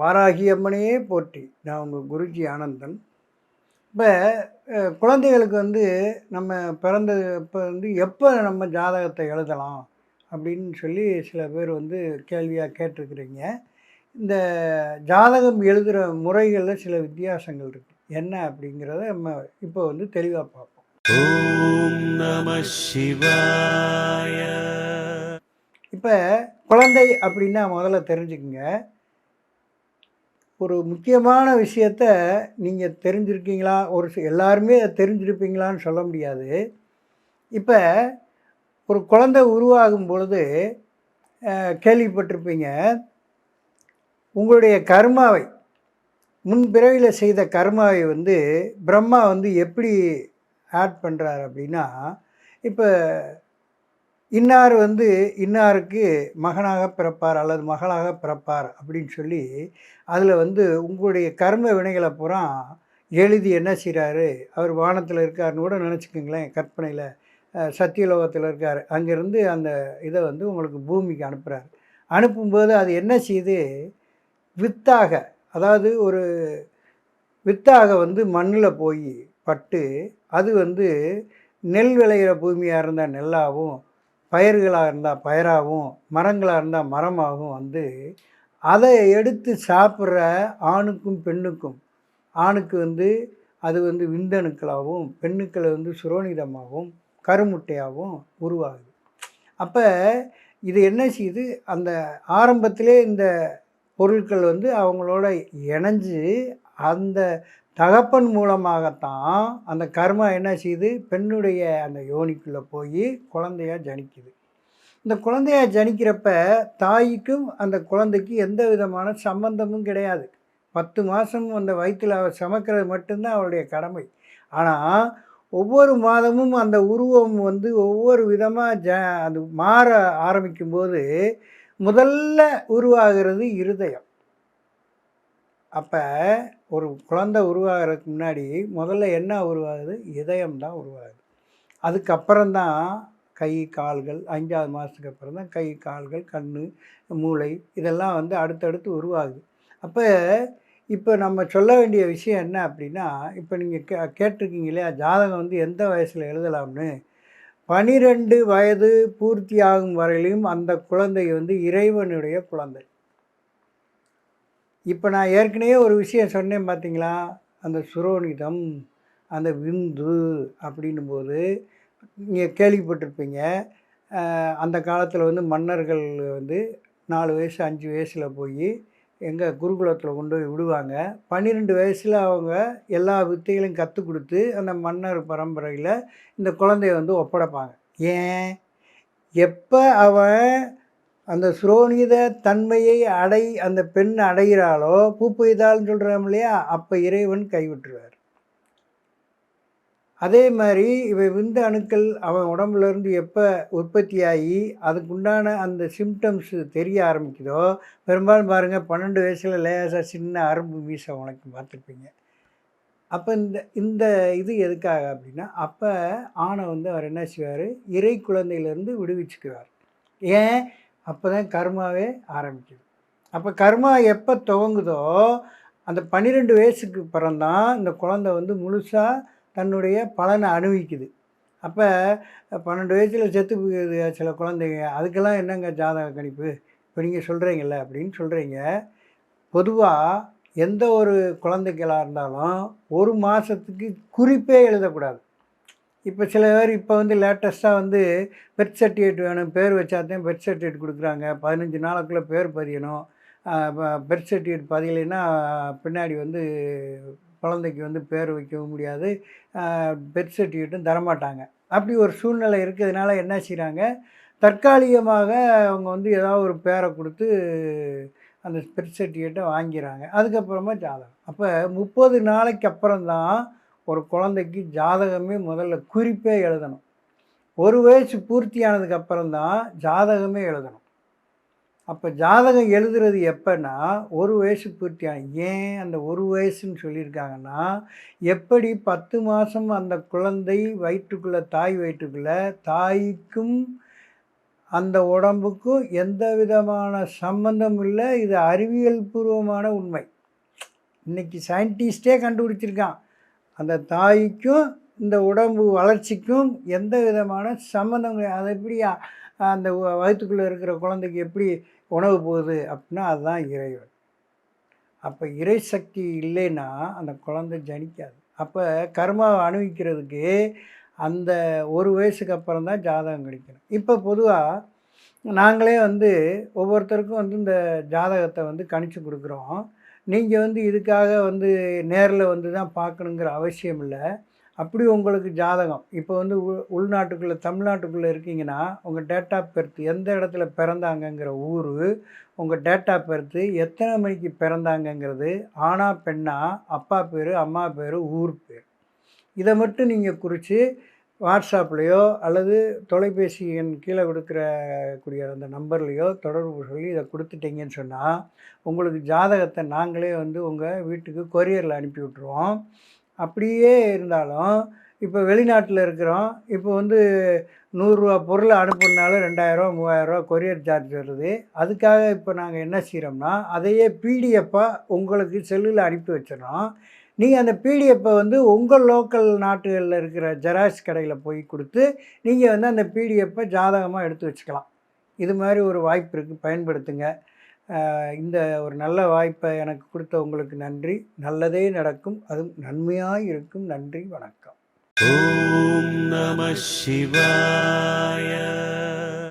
வாராகி அம்மனையே போற்றி. நான் உங்கள் குருஜி ஆனந்தன். இப்போ குழந்தைகளுக்கு வந்து நம்ம பிறந்த இப்போ வந்து எப்போ நம்ம ஜாதகத்தை எழுதலாம் அப்படின்னு சொல்லி சில பேர் வந்து கேள்வியாக கேட்டிருக்கிறீங்க. இந்த ஜாதகம் எழுதுகிற முறைகளில் சில வித்தியாசங்கள் இருக்குது என்ன அப்படிங்கிறத நம்ம இப்போ வந்து தெளிவாக பார்ப்போம். ஓம் நம சிவாய. இப்போ குழந்தை அப்படின்னா முதல்ல தெரிஞ்சுக்கங்க. ஒரு முக்கியமான விஷயத்த நீங்கள் தெரிஞ்சிருக்கீங்களா? ஒரு எல்லாருமே அதை தெரிஞ்சிருப்பீங்களான்னு சொல்ல முடியாது. இப்போ ஒரு குழந்தை உருவாகும் பொழுது கேள்விப்பட்டிருப்பீங்க. உங்களுடைய கர்மாவை முன்பிறவியில் செய்த கர்மாவை வந்து பிரம்மா வந்து எப்படி ஆட் பண்ணுறார் அப்படின்னா இப்போ இன்னார் வந்து இன்னாருக்கு மகனாக பிறப்பார் அல்லது மகளாக பிறப்பார் அப்படின்னு சொல்லி அதில் வந்து உங்களுடைய கர்ம வினைகளை பூரா எழுதி என்ன செய்கிறாரு அவர் வானத்தில் இருக்காருன்னு கூட நினச்சிக்கோங்களேன் கற்பனையில். சத்தியலோகத்தில் இருக்கார். அங்கேருந்து அந்த இதை வந்து உங்களுக்கு பூமிக்கு அனுப்புகிறார் அனுப்பும்போது அது என்ன செய்யுது வித்தாக அதாவது ஒரு வித்தாக வந்து மண்ணில் போய் பட்டு அது வந்து நெல் விளையிற பூமியாக இருந்தால் நெல்லாகவும் பயிர்களாக இருந்தால் பயிராகவும் மரங்களாக இருந்தால் மரமாகவும் வந்து அதை எடுத்து சாப்பிட்ற ஆணுக்கும் பெண்ணுக்கும் ஆணுக்கு வந்து அது வந்து விந்தணுக்களாகவும் பெண்ணுக்களை வந்து சுரோனிதமாகவும் கருமுட்டையாகவும் உருவாகுது. அப்போ இது என்ன செய்யுது? அந்த ஆரம்பத்திலே இந்த பொருட்கள் வந்து அவங்களோட இணைஞ்சு அந்த தகப்பன் மூலமாகத்தான் அந்த கர்மா என்ன செய்யுது பெண்ணுடைய அந்த யோனிக்குள்ளே போய் குழந்தையாக ஜனிக்குது. இந்த குழந்தையாக ஜனிக்கிறப்ப தாய்க்கும் அந்த குழந்தைக்கு எந்த விதமான சம்பந்தமும் கிடையாது. பத்து மாதம் அந்த வயிற்றில் அவள் சமைக்கிறது மட்டும்தான் அவளுடைய கடமை. ஆனால் ஒவ்வொரு மாதமும் அந்த உருவம் வந்து ஒவ்வொரு விதமாக ஜ அது மாற ஆரம்பிக்கும்போது முதல்ல உருவாகிறது இருதயம். அப்போ ஒரு குழந்தை உருவாகிறதுக்கு முன்னாடி முதல்ல என்ன உருவாகுது? இதயம் தான் உருவாகுது. அதுக்கப்புறம்தான் கை கால்கள் அஞ்சாவது மாதத்துக்கு அப்புறம் தான் கை கால்கள் கண் மூளை இதெல்லாம் வந்து அடுத்தடுத்து உருவாகுது. அப்போ இப்போ நம்ம சொல்ல வேண்டிய விஷயம் என்ன அப்படின்னா இப்போ நீங்கள் கே கேட்டிருக்கீங்க இல்லையா ஜாதகம் வந்து எந்த வயசில் எழுதலாம்னு? பனிரெண்டு வயது பூர்த்தியாகும் வரையிலும் அந்த குழந்தை வந்து இறைவனுடைய குழந்தை. இப்போ நான் ஏற்கனவே ஒரு விஷயம் சொன்னேன் பார்த்தீங்களா? அந்த சுரோனிதம் அந்த விந்து அப்படின்னும் போது நீங்கள் கேள்விப்பட்டிருப்பீங்க அந்த காலத்தில் வந்து மன்னர்கள் வந்து நாலு வயசு அஞ்சு வயசில் போய் எங்கள் குருகுலத்தில் கொண்டு போய் விடுவாங்க. பன்னிரெண்டு வயசில் அவங்க எல்லா வித்தைகளையும் கற்றுக் கொடுத்து அந்த மன்னர் பரம்பரையில் இந்த குழந்தைய வந்து ஒப்படைப்பாங்க. ஏன்? எப்போ அவன் அந்த சுரோனித தன்மையை அடை அந்த பெண் அடைகிறாளோ பூப்பெய்தாள்னு சொல்கிறோம் இல்லையா அப்போ இறைவன் கைவிட்டுருவார். அதே மாதிரி இவன் விந்து அணுக்கள் அவன் உடம்புலேருந்து எப்போ உற்பத்தியாகி அதுக்குண்டான அந்த சிம்டம்ஸ் தெரிய ஆரம்பிக்குதோ பெரும்பாலும் பாருங்கள் பன்னெண்டு வயசில் லேசாக சின்ன அரும்பு மீசை உனக்கு பார்த்துருப்பீங்க. அப்போ இந்த இந்த இது எதுக்காக அப்படின்னா அப்போ ஆணை வந்து அவர் என்ன செய்வார்? இறை குழந்தையிலேருந்து விடுவிச்சுக்குவார். ஏன்? அப்போ தான் கர்மாவே ஆரம்பிக்குது. அப்போ கர்மா எப்போ துவங்குதோ அந்த பன்னிரெண்டு வயசுக்கு பிறந்தான் இந்த குழந்தை வந்து முழுசாக தன்னுடைய பலனை அனுபவிக்குது. அப்போ பன்னெண்டு வயசில் செத்து போகுது சில குழந்தைங்க. அதுக்கெல்லாம் என்னங்க ஜாதக கணிப்பு? இப்போ நீங்கள் சொல்கிறீங்கல்ல அப்படின்னு சொல்கிறீங்க பொதுவாக எந்த ஒரு குழந்தைகளாக இருந்தாலும் ஒரு மாதத்துக்கு குறிப்பே எழுதக்கூடாது. இப்போ சில பேர் இப்போ வந்து லேட்டஸ்ட்டாக வந்து பெர்த் சர்டிஃபிகேட் வேணும் பேர் வச்சாதான் பெர்த் சர்டிஃபிகேட் கொடுக்குறாங்க. பதினஞ்சு நாளுக்குள்ளே பேர் பதியணும். பெர்த் சர்டிஃபிகேட் பதியலைன்னா பின்னாடி வந்து குழந்தைக்கு வந்து பேர் வைக்கவும் முடியாது. பெர்த் சர்டிஃபிகேட்டும் தரமாட்டாங்க. அப்படி ஒரு சூழ்நிலை இருக்கிறதுனால என்ன செய்கிறாங்க தற்காலிகமாக அவங்க வந்து ஏதாவது ஒரு பேரை கொடுத்து அந்த பெர்த் சர்டிஃபிகேட்டை வாங்கிறாங்க. அதுக்கப்புறமா ஜாதகம். அப்போ முப்பது நாளைக்கு அப்புறம் தான் ஒரு குழந்தைக்கு ஜாதகமே முதல்ல குறிப்பே எழுதணும். ஒரு வயசு பூர்த்தியானதுக்கு அப்புறம்தான் ஜாதகமே எழுதணும். அப்போ ஜாதகம் எழுதுறது எப்போன்னா ஒரு வயசு பூர்த்தியான ஏன் அந்த ஒரு வயசுன்னு சொல்லியிருக்காங்கன்னா எப்படி பத்து மாதம் அந்த குழந்தை வயிற்றுக்குள்ளே தாய் வயிற்றுக்குள்ளே தாய்க்கும் அந்த உடம்புக்கும் எந்த விதமான சம்பந்தம் இல்லை. இது அறிவியல் பூர்வமான உண்மை. இன்றைக்கி சயின்டிஸ்டே கண்டுபிடிச்சிருக்கான். அந்த தாய்க்கும் இந்த உடம்பு வளர்ச்சிக்கும் எந்த விதமான சம்மந்தம் அது எப்படி அந்த வ- இருக்கிற குழந்தைக்கு எப்படி உணவு போகுது அப்படின்னா அதுதான் இறைவன். அப்போ இறை சக்தி இல்லைன்னா அந்த குழந்தை ஜனிக்காது. அப்போ கர்மாவை அனுபவிக்கிறதுக்கு அந்த ஒரு வயசுக்கு அப்புறம் தான் ஜாதகம் கிடைக்கணும். இப்போ பொதுவாக நாங்களே வந்து ஒவ்வொருத்தருக்கும் வந்து இந்த ஜாதகத்தை வந்து கணிச்சு கொடுக்குறோம். நீங்கள் வந்து இதுக்காக வந்து நேரில் வந்து தான் பார்க்கணுங்கிற அவசியம் இல்லை. அப்படி உங்களுக்கு ஜாதகம். இப்போ வந்து உ உள்நாட்டுக்குள்ளே தமிழ்நாட்டுக்குள்ளே இருக்கீங்கன்னா உங்கள் டேட் ஆஃப் பெர்த் எந்த இடத்துல பிறந்தாங்கங்கிற ஊர் உங்கள் டேட் ஆஃப் பெர்த்து எத்தனை மணிக்கு பிறந்தாங்கங்கிறது ஆணா பெண்ணா அப்பா பேர் அம்மா பேர் ஊர் பேர். இதை மட்டும் நீங்கள் குறித்து வாட்ஸ்அப்லேயோ அல்லது தொலைபேசி எண் கீழே கொடுக்குற கூடிய அந்த நம்பர்லேயோ தொடர்பு சொல்லி இதை கொடுத்துட்டீங்கன்னு சொன்னால் உங்களுக்கு ஜாதகத்தை நாங்களே வந்து உங்கள் வீட்டுக்கு கொரியரில் அனுப்பி விட்ருவோம் அப்படியே இருந்தாலும் இப்போ வெளிநாட்டில் இருக்கிறோம். இப்போ வந்து நூறுரூவா பொருளை அனுப்புனாலும் ரெண்டாயிரரூவா மூவாயிரரூவா கொரியர் சார்ஜ் வருது. அதுக்காக இப்போ நாங்கள் என்ன செய்கிறோம்னா அதையே பிடிஎஃப்பாக உங்களுக்கு செல்லில் அனுப்பி வச்சிடறோம். நீங்கள் அந்த பிடிஎஃப்பை வந்து உங்கள் லோக்கல் நாட்டுகளில் இருக்கிற ஜெராக்ஸ் கடையில் போய் கொடுத்து நீங்கள் வந்து அந்த பிடிஎஃப்பை ஜாதகமாக எடுத்து வச்சுக்கலாம். இது மாதிரி ஒரு வாய்ப்பு இருக்குது பயன்படுத்துங்க. இந்த ஒரு நல்ல வாய்ப்பை எனக்கு கொடுத்த உங்களுக்கு நன்றி. நல்லதே நடக்கும். அதுவும் நன்மையாக இருக்கும். நன்றி. வணக்கம். ஓம் நம சிவாய.